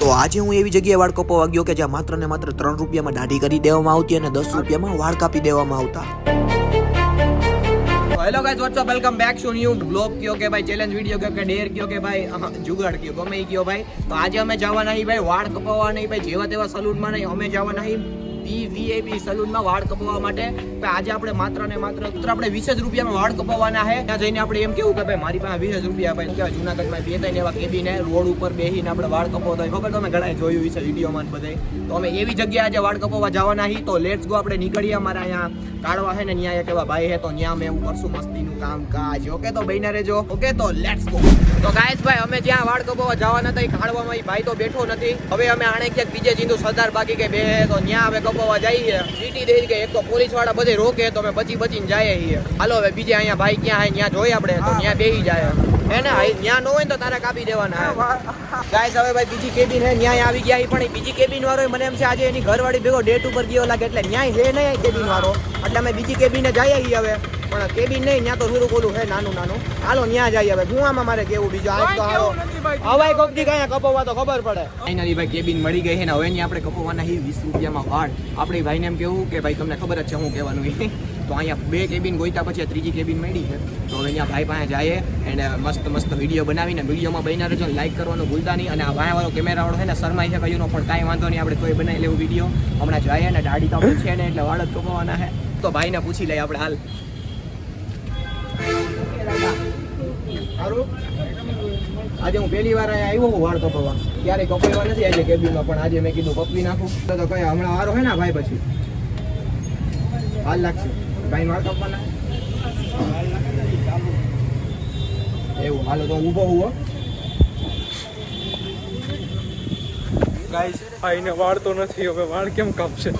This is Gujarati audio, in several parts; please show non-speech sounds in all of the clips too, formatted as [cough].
તો આજે હું એવી જગ્યાએ વાળ કપાવવા ગયો કે જ્યાં માત્ર ને માત્ર ત્રણ રૂપિયામાં દાઢી કરી દેવામાં આવતી અને દસ રૂપિયામાં વાળ કાપી દેવામાં આવતા. Hello guys what's up welcome back to new blog કયો કે ભાઈ ચેલેન્જ વીડિયો કયો કે ડેર કયો કે ભાઈ જુગાડ કયો, ગમે કયો ભાઈ. તો આજે અમે જવાના નહીં ભાઈ વાળ કપાવવા નહીં ભાઈ જેવા તેવા સલૂનમાં નહીં, અમે જવાના નહીં બી વીઆઈપી સલૂનમાં વાળ કપાવવા માટે. તો આજે આપણે માત્ર ને માત્ર ઉત્તર આપણે વીસ જ રૂપિયામાં વાળ કપાવવાના છે. ત્યાં જઈને આપણે એમ કેવું કે ભાઈ, મારી પાસે વીસ રૂપિયા ભાઈ, કેવા જુનાગઢમાં બે ત્રણ એવા કેબીને રોડ ઉપર બેસીને આપણે વાળ કપાવતા હોય. ખબર તમે ઘણા જોયું વિશે વિડીયોમાં બધે તો અમે એવી જગ્યાએ આજે વાળ કપાવવા જવાના છીએ. તો લેટ્સ ગો આપણે નીકળીએ અમારા અહીંયા કાઢવા છે ને ન્યાય કેવા ભાઈ છે. તો ન્યા અમે એવું કરશું મસ્તીનું કામ કાજ ઓકે તો બહીને રહેજો. ઓકે તો લેટ્સ ગો તો ગાયસ ભાઈ, અમે જ્યાં વાળ કપાવવા જવાના હતા, એ કાઢવામાં ભાઈ તો બેઠો નથી. હવે અમે આણે ક્યાંક બીજે જીંદુ સરદાર બાકી કે બે તો ન્યા હવે કપાવવા જઈએ સીટી દઈ કે એક તો પોલીસવાળા બધે રોકે, તો અમે બચી બચીને જાય છીએ. હાલો, હવે બીજે અહીંયા ભાઈ ક્યાં હોય ત્યાં જોઈએ આપણે, તો ત્યાં બેહી જાય. હે ને ત્યાં ન હોય ને તો તારે કાપી દેવાના ગાઈસ, હવે ભાઈ બીજી કેબિન હે, ન્યાય આવી ગયા પણ બીજી કેબિન વાળો મને એમ છે, આજે એની ઘરવાળી ભેગો ડેટ ઉપર ગયો લાગે, એટલે ન્યાય છે નહીં કેબિન વાળો? એટલે અમે બીજી કેબિને જઈએ ઈ હવે. પણ કેબિન નહીં ત્યાં તો થોડુંક ઓલું છે નાનું નાનું. હાલો ત્યાં જઈએ હવે. હું આમાં મારે કેવું બીજું? આજ તો હાલો. હવાઈ કોક દી કયા કપાવવા તો ખબર પડે. ફાઇનલી ભાઈ કેબિન મળી ગઈ છે ને હવે ની આપણે કપાવવાના હી વીસ રૂપિયામાં વાળ. આપણે ભાઈને એમ કેવું કે ભાઈ તમને ખબર જ છે હું કહેવાનું એ. તો અહીંયા બે કેબિન ગોઈતા પછી ત્રીજી કેબિન મળી છે. તો હવે અહીંયા ભાઈ પાસે જઈએ એને મસ્ત મસ્ત વીડિયો બનાવીને વિડીયોમાં બનીને રહેજો લાઈક કરવાનું ભૂલતા નહીં. અને આ વાળો કેમેરા વાળો છે ને શરમાઈ છે કયું પણ કાંઈ વાંધો નહીં આપણે કોઈ બનાવી લેવું વીડિયો હમણાં જઈએ ને દાઢી તો છે ને એટલે વાળ જ કપાવવાના છે. તો ભાઈને પૂછી લઈએ આપણે હાલ. આજે હું પહેલી વાર આવ્યો હું વાળ કપાવવા ક્યારે કપાવ્યા નથી આજે કેબિનમાં પણ આજે મેં કીધું કપવી નાખું. તો કઈ હમણાં વારો હે ને ભાઈ પછી? હાલ લાગશે. ભાઈ વાળ કપવાના એવું, હાલો તો ઊભો હુવો ગાઈસ ભાઈને વાળ તો નથી, હવે વાળ કેમ કાપશે?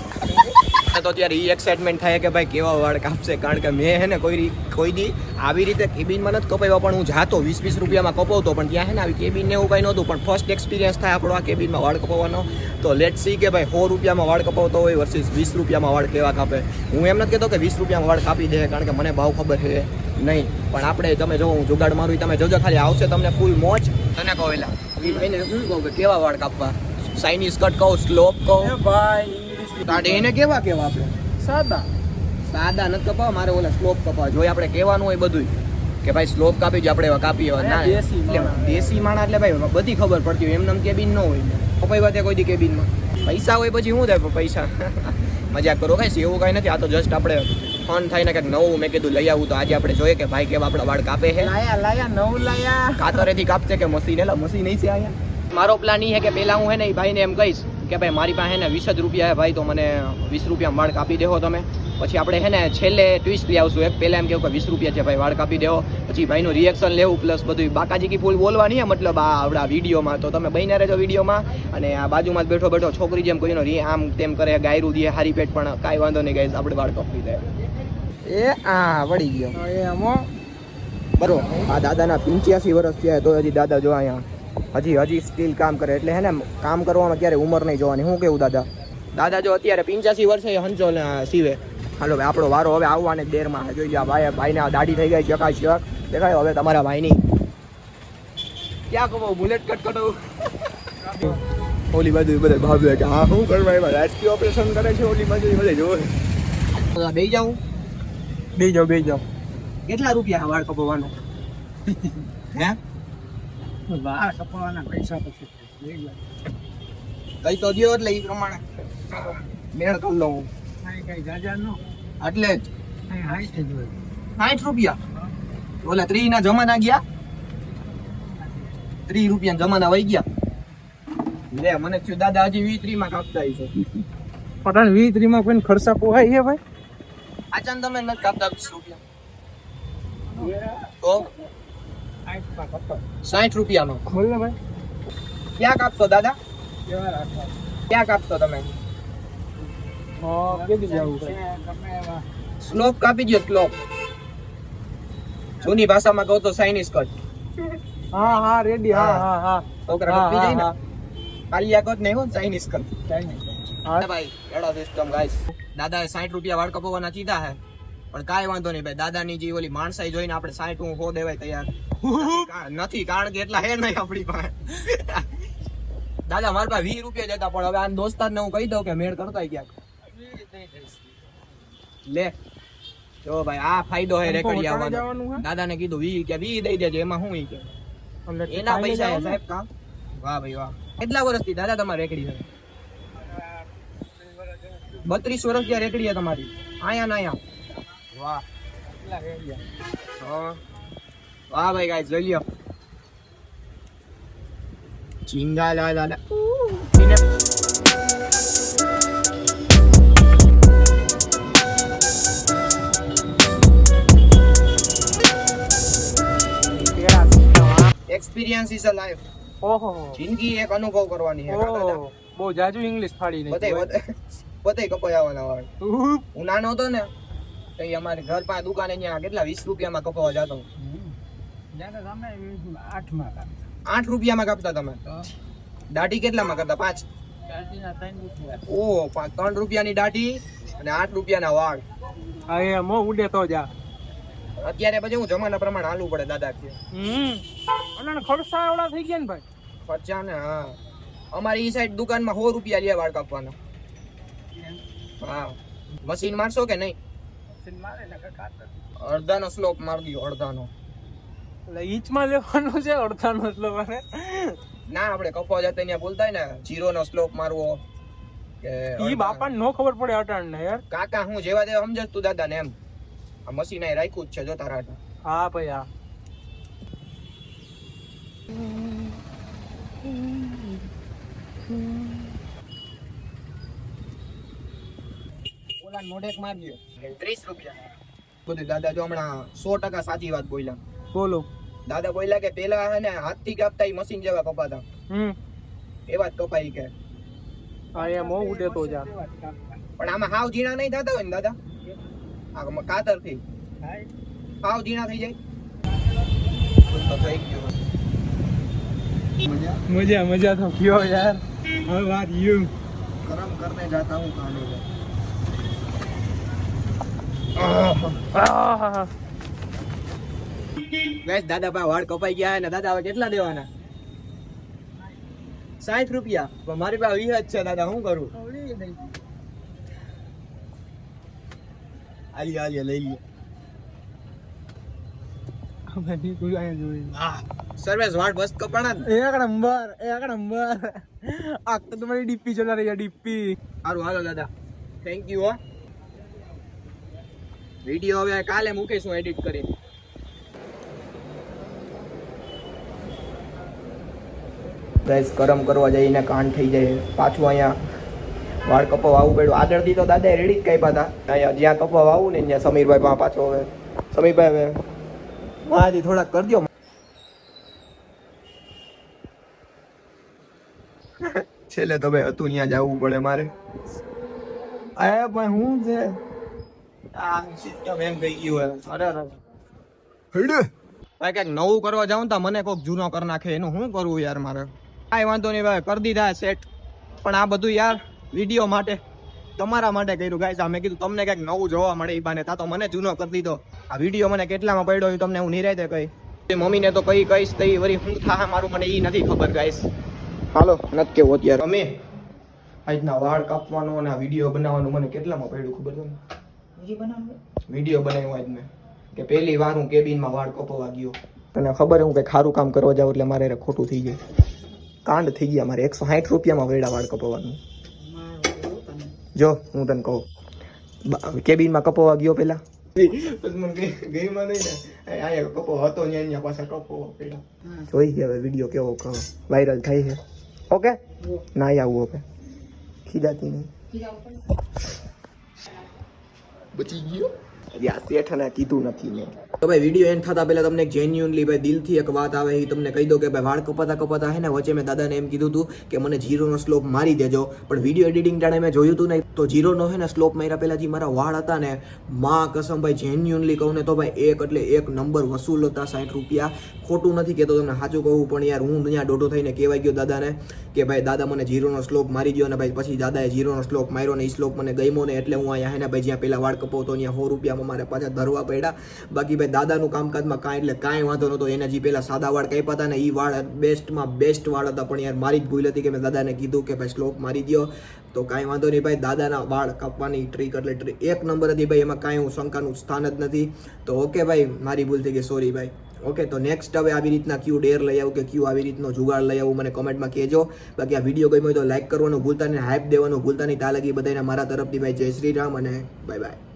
તો ત્યારે એ એક્સાઇટમેન્ટ થાય કે ભાઈ કેવા વાળ કાપશે? કારણ કે મેં હે ને કોઈ કોઈ દી આવી રીતે કેબિનમાં નથી કપાવ્યો, પણ હું જાતો વીસ વીસ રૂપિયામાં કપાવતો, પણ ત્યાં હે ને આવી કેબિન ને એવું કંઈ નહોતું, પણ ફર્સ્ટ એક્સપિરિયન્સ થાય આપણો આ કેબિનમાં વાળ કપાવવાનો. તો લેટ સી કે ભાઈ સો રૂપિયામાં વાળ કપાવતો હોય વર્સિસ વીસ રૂપિયામાં વાળ કેવા કાપે. હું એમ નથી કહેતો કે વીસ રૂપિયામાં વાળ કાપી દે, કારણ કે મને ભાવ ખબર છે નહીં. પણ આપણે તમે જો, હું જુગાડ મારું તમે જોજો, ખાલી આવશે તમને ફૂલ મોજ. તને કહો એલા. હું કહું કે કેવા વાળ કાપવા? સાઇનીઝ કટ કહો સ્લોપ કહો. ભાઈ તાડે એને કેવા કેવા આપણે? સાદા. સાદા નથી કપાવા મારે ઓલા સ્લોપ કપાવા. જોઈએ આપણે કહેવાનું હોય બધું કે ભાઈ સ્લોપ કાપી જ આપણે કાપીએ ના. દેશી માણા. એટલે ભાઈ બધી ખબર પડતી હોય એમને કેબિન ન હોય કપાઈ વાત કોઈ દી કેબિનમાં પૈસા હોય પછી શું થાય પૈસા? [laughs] મજાક કરો કઈ એવું કઈ નથી. આ તો જસ્ટ આપણે ફન થાય ને કંઈક નવું મેં કીધું લઈ આવું તો આજે આપણે જોઈએ કે ભાઈ કેવા આપણા વાળ કાપે છે. લાયા લાયા નવ લાયા. કાતરેથી કાપશે કે મશીન? એલા મશીન નહીં છે આયા મારો પ્લાન એ છે કે પેલા હું હે ને ભાઈને એમ કહીશ કે ભાઈ મારી પાસે ને વીસ જ રૂપિયા હે ભાઈ તો મને વીસ રૂપિયા વાળ કાપી દેવો તમે. પછી આપણે હે ને છેલ્લે ટ્વિસ્ટ લઈ આવશું. એક પહેલાં એમ કેવું કે વીસ રૂપિયા છે ભાઈ વાળ કાપી દેવો પછી ભાઈનું રિએક્શન લેવું પ્લસ બધું બાકાજી કી ફૂલ બોલવાની હે મતલબ આ આપણા વિડીયોમાં. તો તમે બહીને રહેજો વિડીયોમાં. અને આ બાજુમાં જ બેઠો બેઠો છોકરી જેમ કોઈનો રી આમ તેમ કરે ગાયરું દે હારી પેટ પણ કાંઈ વાંધો નહીં ગાઈસ આપણે વાળ કાપી દે. એ આ વળી ગયો. એ આમો. બરો આ દાદાના પંચ્યાસી વર્ષ થયા તો હજી દાદા જો અહીંયા હજી હજી સ્ટીલ કામ કરે. એટલે હે ને કામ કરવામાં ક્યારે ઉંમર નહીં જોવાની. હું કેવું દાદા? દાદા જો અત્યારે પંચ્યાસી વર્ષે હંચો સીવે. હાલો ભાઈ આપણો વારો હવે આવવાને જ દેરમાં. જોઈ લો ભાઈ ભાઈને દાઢી થઈ ગઈ ચકા ચક. દેખાય હવે તમારા ભાઈની. ક્યાં કહો બુલેટ કટ કટો ઓલી બાજુ બધા ભાવે કે હા શું કરવા એમાં રાજકીય ઓપરેશન કરે છે ઓલી બાજુ બધે જોવે બે જાઉં? બે જાઉં બે જાઉં કેટલા રૂપિયા વાળ કપાવવાનો? હે? વાળ કપાવાના પૈસા પછી કઈ તો દિયો એટલે એ પ્રમાણે. મેળ કરી લઉં. કાંઈ કાંઈ જાજા નો એટલે જ. કાંઈ હાઈ છે જોઈ સાઠ રૂપિયા. ઓલા ત્રી ના જમાના ગયા. ત્રી રૂપિયા જમાના વહી ગયા. લે મને થયું દાદા હજી વી ત્રી માં કાપતા હશે. વી ત્રી માં કોઈને ખર્ચા પોહાય છે ભાઈ? આચાન તમે નથી કાપતા વીસ રૂપિયા. તો? સાઠ રૂપિયાનો. ખોલ ને ભાઈ. ક્યાં કાપશો દાદા? ક્યાં કાપશો તમે? સ્લોપ કાપી દો સ્લોપ જૂની ભાષામાં કહો તો સાઇનીઝ કટ હા હા રેડી હા હા. હા છોકરા કાપી જાય ને. કાલિયા કટ નહીં હો ચાઇનીઝ કટ ભાઈ એડો સિસ્ટમ ગાઈસ દાદાએ સાઠ રૂપિયા વાળ કપાવવાના ચીધા હે. પણ કાંઈ વાંધો નહીં ભાઈ. દાદાની જે ઓલી માણસાઈ જોઈને આપણે 60 હું હો દેવાય તૈયાર. નથી કારણ કે એટલા હે નહીં આપણી પાસે. દાદા મારા પાસે વીસ રૂપિયા જતા પણ હવે આ દોસ્તાર ને હું કહી દઉં કે મેળ કરતા ક્યાંક. લે. જો ભાઈ આ ફાયદો હે રેકડી આવવાનો. દાદા ને કીધું વી કે વી દઈ દેજે એમાં ઈ કે? એના પૈસા સાહેબ કામ? વાહ ભાઈ વાહ. કેટલા વર્ષથી દાદા તમારે રેકડી છે? બત્રીસ વર્ષ ત્યાં રેકડી છે તમારી. આયા ના આયા વાહ. હા. વાહ ભાઈ ગાઈસ જોઈ લ્યો. ચિંગા લા લા લા એક્સપિરિયન્સ ઇઝ અ લાઈફ ઓહો. જિંદગી એક અનુભવ કરવાની છે બહુ જાજુ ઇંગ્લિશ ફાડી બધે નાખ્યું. બધે કપાઈ આવવાના હોય. હું નાનો હતો ને તો અમારે ઘર પાસે દુકાને ત્યાં કેટલા વીસ રૂપિયામાં કપાવા જતો. હતા. આઠ રૂપિયામાં કાપતા તમે? દાઢી કેટલામાં કરતા? પાંચ? ચાંદીના ત્રણ રૂપિયા. ઓ ત્રણ રૂપિયાની દાઢી અને આઠ રૂપિયાના વાળ. હા એ મો ઉડે તો જા. અત્યારે પછી હું જમાના પ્રમાણે હાલવું પડે દાદા કે હમ. અને ખર્ચા એવડા થઈ ગયા ને ભાઈ. ખર્ચા ને હા. અમારી ઈ સાઈડ દુકાનમાં સો રૂપિયા લે વાળ કાપવાના. હા. મશીન મારશો કે નહીં. અડધાનો સ્લોપ માર ગયો અડધાનો. એટલે ઈચમાં લેવાનું છે અડધાનો એટલે મારે ના આપણે કપવા જતા ત્યાં બોલતા ને જીરો નો સ્લોપ મારવો ઈ બાપા નો ખબર પડે અટાણ ને યાર. કાકા હું જેવા તેવા સમજ તું દાદા ને એમ. આ મશીન અહીં રાખ્યું જ છે જો તારા હા ભાઈ હા. ઓલા નોડેક મારજો. ત્રીસ રૂપિયા. બોલે દાદા જો હમણાં સો ટકા સાચી વાત બોલ્યા. બોલો. દાદા બોલ્યા કે પેલા હે ને હાથથી કાપતા મશીન જેવા કપાતા. હમ. એવા જ કપાઈ કે. હા એ મો ઉડે તો જા. પણ આમાં હાવ ઝીણા નહીં થતા હોય ને દાદા? આ કાતરથી હાવ ઝીણા થઈ જાય. મજા મજા તો કયો યાર. હવે વાત યુ. ગરમ કરને જાતા હું ખાને ગાઈસ દાદા પા વાળ કપાઈ ગયા અને દાદા હવે કેટલા દેવાના? સાઠ રૂપિયા. પણ મારી પાસે વીસ જ છે દાદા શું કરું? આલી આલી લઈ લઈએ સર્વેસ વાળ બસ કપાણા એક નંબર એક નંબર. આ તો તમારી ડીપી ચલા રહી ડીપી સારું હાલો દાદા. થેન્ક યુ હો. વીડિયો હવે કાલે મૂકીશું એડિટ કરીને. ગેસ ગરમ કરવા જઈને કાન થઈ જાય, પાછું અહીંયા વાળ કપા વાવું પડ્યું. આગળથી તો દાદા રેડી જ કાપ્યા હતા. અહીંયા જ્યાં કપા વાવું ને ત્યાં સમીરભાઈ પા પાછો હવે. સમીરભાઈ હવે મારાથી થોડાક કરી દો છેલ્લે તો ભાઈ હતું, ત્યાં જવું પડે મારે. અરે ભાઈ હું છે? આ સિસ્ટમ એમ થઈ ગયું અરે અરે હડ. ભાઈ કંઈક નવું કરવા જાઉં તા મને કોઈક જૂનો કરી નાખે. એનું શું કરવું યાર મારે? કાંઈ વાંધો નહીં ભાઈ કરી દીધા સેટ પણ આ બધું યાર વીડિયો માટે તમારા માટે કર્યું. ગાઈસ મેં કીધું તમને કંઈક નવું જોવા મળે એ બાને તા તો મને જૂનો કરી દીધો. આ વીડિયો મને કેટલામાં પડ્યો એ તમને હું નિરાયતે કહી મમ્મીને તો કઈ કહીશ તો એ વળી શું થાહે મારું મને એ નથી ખબર ગાઈસ હાલો નથી કેવું અત્યારે. અમે આજના વાળ કાપવાનો અને આ વીડિયો બનાવવાનું મને કેટલામાં પડ્યું ખબર તમને? વીડિયો બનાવ્યો આજ મેં. કે પહેલી વાર હું કેબિનમાં વાળ કપવા ગયો. તને ખબર હું કંઈક સારું કામ કરવા જાઉં એટલે મારે ખોટું થઈ જાય. કાંડ થઈ ગયા મારે. એકસો સાઠ રૂપિયામાં વેડા વાળ કપાવવાનું જો હું તને કહું. કેબિનમાં કપાવવા ગયો પેલા. જોઈ હવે વીડિયો કેવો વાયરલ થાય છે. ઓકે? ના આવું ઓકે. ખીજાતી નહીં. બચી ગયો? યા શેઠને કીધું નથી મેં. તો ભાઈ વીડિયો એન્ડ થતા પહેલા તમને જેન્યુઅનલી ભાઈ દિલથી એક વાત આવે, એ તમને કહી દો કે ભાઈ, વાળ કપાતા કપાતા હે ને, વચ્ચે મેં દાદાને એમ કીધું હતું કે મને જીરોનો સ્લોપ મારી દેજો. પણ વીડિયો એડિટિંગ ટાણે મેં જોયું હતું ને તો જીરોનો હે ને સ્લોપ માર્યા પહેલાં જે મારા વાળ હતા ને, માં કસમ ભાઈ જેન્યુઅનલી કહું ને તો ભાઈ, એક એટલે એક નંબર વસૂલ હતા સાઠ રૂપિયા. ખોટું નથી કહેતો તમને, સાચું કહું, પણ યાર, હું અહીંયા દોઢો થઈને કહેવાય ગયો દાદાને કે ભાઈ, દાદા મને જીરોનો સ્લોપ મારી ગયો ને ભાઈ, પછી દાદાએ જીરોનો સ્લોપ માર્યો ને એ સ્લોપ મને ગમ્યો ને, એટલે હું અહીંયા હે ને ભાઈ, જ્યાં પહેલાં વાળ કપાવતો, ત્યાં સો રૂપિયા અમારે પાછા ધરવા પડ્યા. બાકી ભાઈ દાદાનું કામકાજમાં કાંઈ એટલે કાંઈ વાંધો નહોતો. એને જે પહેલાં સાદા વાળ કાપ્યા હતા ને એ વાળ બેસ્ટમાં બેસ્ટ વાળ હતા. પણ યાર મારી જ ભૂલ હતી કે મેં દાદાને કીધું કે ભાઈ સ્લોપ મારી દો તો કાંઈ વાંધો નહીં ભાઈ, દાદાના વાળ કાપવાની ટ્રીક એટલે ટ્રીક એક નંબર હતી ભાઈ, એમાં કાંઈ હું શંકાનું સ્થાન જ નથી. તો ઓકે ભાઈ, મારી ભૂલ થઈ ગઈ સોરી ભાઈ. ઓકે તો નેક્સ્ટ હવે આવી રીતના ક્યુ ડેર લઈ આવું કે ક્યુ આવી રીતનો જુગાડ લઈ આવું મને કમેન્ટમાં કહેજો. બાકી આ વીડિયો ગમ્યો તો લાઈક કરવાનું ભૂલતા નહીં હાઇપ દેવાનું ભૂલતા નહીં. ત્યાં બધાને મારા તરફથી ભાઈ જય શ્રી રામ અને બાય બાય